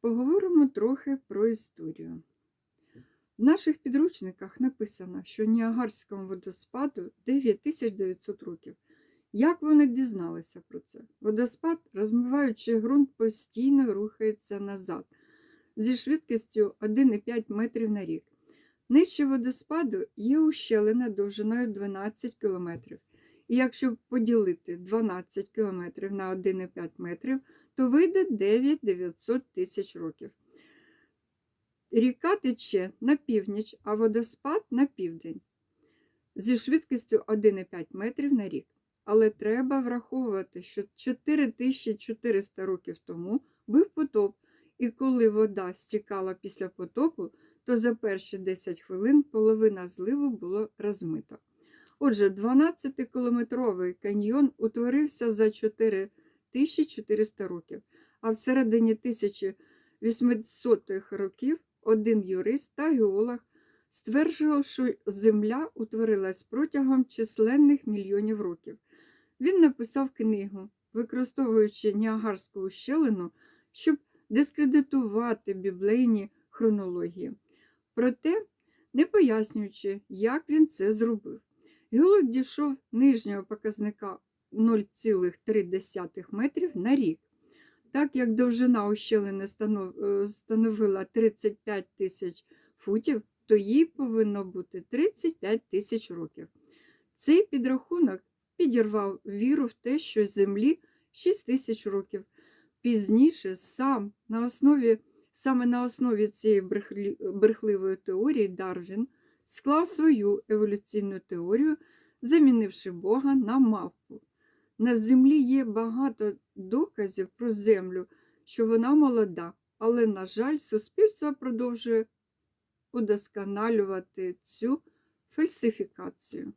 Поговоримо трохи про історію. В наших підручниках написано, що Ніагарському водоспаду 9900 років. Як вони дізналися про це? Водоспад, розмиваючи ґрунт, постійно рухається назад зі швидкістю 1,5 метрів на рік. Нижче водоспаду є ущелина довжиною 12 кілометрів. І якщо поділити 12 кілометрів на 1,5 метрів, то вийде 9900 тисяч років. Ріка тече на північ, а водоспад на південь зі швидкістю 1,5 метрів на рік. Але треба враховувати, що 4400 років тому був потоп, і коли вода стікала після потопу, то за перші 10 хвилин половина зливу було розмито. Отже, 12-кілометровий каньйон утворився за 4400 років, а в середині 1800-х років один юрист та геолог стверджував, що Земля утворилась протягом численних мільйонів років. Він написав книгу, використовуючи Ніагарську ущелину, щоб дискредитувати біблейні хронології. Проте, не пояснюючи, як він це зробив. Геолог дійшов нижнього показника 0,3 метрів на рік. Так як довжина ущелини е, становила 35 тисяч футів, то їй повинно бути 35 тисяч років. Цей підрахунок підірвав віру в те, що Землі 6 тисяч років. Пізніше сам на основі, саме на основі цієї брехливої теорії Дарвін склав свою еволюційну теорію, замінивши Бога на мавпу. На землі є багато доказів про землю, що вона молода, але, на жаль, суспільство продовжує удосконалювати цю фальсифікацію.